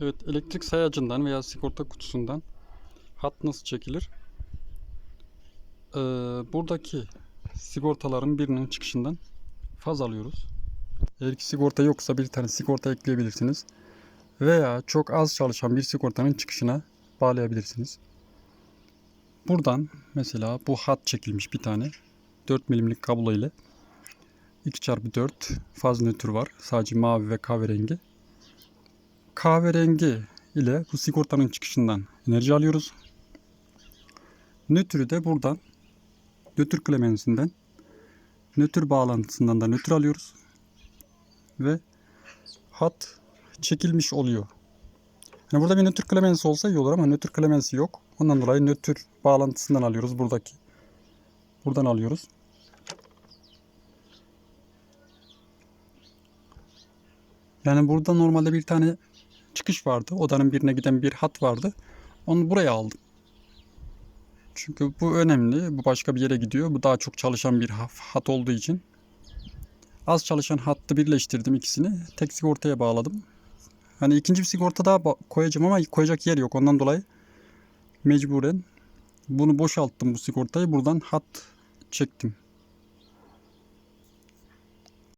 Evet, elektrik sayacından veya sigorta kutusundan hat nasıl çekilir? Ee, buradaki sigortaların birinin çıkışından faz alıyoruz. Eğer ki sigorta yoksa bir tane sigorta ekleyebilirsiniz. Veya çok az çalışan bir sigortanın çıkışına bağlayabilirsiniz. Buradan mesela bu hat çekilmiş bir tane 4 milimlik kablo ile 2x4 faz nötr var. Sadece mavi ve kahverengi kahverengi ile bu sigortanın çıkışından enerji alıyoruz. Nötrü de buradan nötr klemensinden nötr bağlantısından da nötr alıyoruz. Ve hat çekilmiş oluyor. Yani burada bir nötr klemensi olsa iyi olur ama nötr klemensi yok. Ondan dolayı nötr bağlantısından alıyoruz buradaki. Buradan alıyoruz. Yani burada normalde bir tane çıkış vardı. Odanın birine giden bir hat vardı. Onu buraya aldım. Çünkü bu önemli. Bu başka bir yere gidiyor. Bu daha çok çalışan bir ha- hat olduğu için. Az çalışan hattı birleştirdim ikisini. Tek sigortaya bağladım. Hani ikinci bir sigorta daha koyacağım ama koyacak yer yok. Ondan dolayı mecburen bunu boşalttım bu sigortayı. Buradan hat çektim.